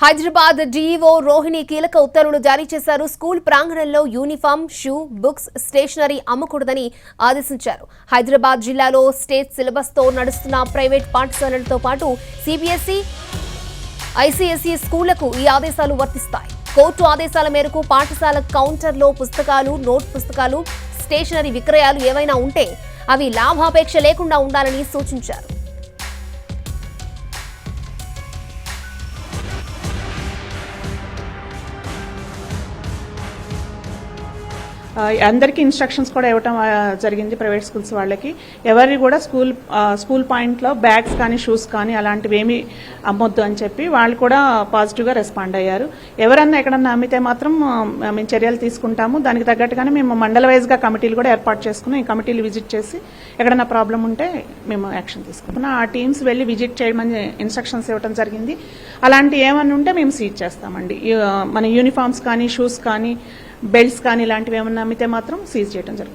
Hyderabad DEO Rohini కీలక ఉత్తర్వులు జారీ చేశారు. స్కూల్ ప్రాంగణంలో యూనిఫామ్ షూ బుక్స్ స్టేషనరీ అమ్మకూడదని ఆదేశించారు. హైదరాబాద్ జిల్లాలో స్టేట్ సిలబస్తో నడుస్తున్న ప్రైవేట్ పాఠశాలలతో పాటు సిబిఎస్ఈ ఐసీఎస్ఈ స్కూళ్ళకు ఈ ఆదేశాలు వర్తిస్తాయి. కోర్టు ఆదేశాల మేరకు పాఠశాల కౌంటర్లో పుస్తకాలు నోట్ పుస్తకాలు స్టేషనరీ విక్రయాలు ఏవైనా ఉంటే అవి లాభాపేక్ష లేకుండా ఉండాలని సూచించారు. అందరికీ ఇన్స్ట్రక్షన్స్ కూడా ఇవ్వటం జరిగింది ప్రైవేట్ స్కూల్స్ వాళ్ళకి. ఎవరి కూడా స్కూల్ స్కూల్ పాయింట్లో బ్యాగ్స్ కానీ షూస్ కానీ అలాంటివి ఏమీ అమ్మొద్దు అని చెప్పి వాళ్ళు కూడా పాజిటివ్గా రెస్పాండ్ అయ్యారు. ఎవరన్నా ఎక్కడన్నా అమ్మితే మాత్రం మేము చర్యలు తీసుకుంటాము. దానికి తగ్గట్టుగానే మేము మండల వైజ్గా కమిటీలు కూడా ఏర్పాటు చేసుకుని ఈ కమిటీలు విజిట్ చేసి ఎక్కడన్నా ప్రాబ్లం ఉంటే మేము యాక్షన్ తీసుకుంటాం. ఆ టీమ్స్ వెళ్ళి విజిట్ చేయమని ఇన్స్ట్రక్షన్స్ ఇవ్వడం జరిగింది. అలాంటి ఏమన్నా ఉంటే మేము సీజ్ చేస్తామండి. మన యూనిఫామ్స్ కానీ షూస్ కానీ బెల్ట్స్ కానీ ఇలాంటివి ఏమన్నా అమ్మితే మాత్రం సీజ్ చేయడం జరుగుతుంది.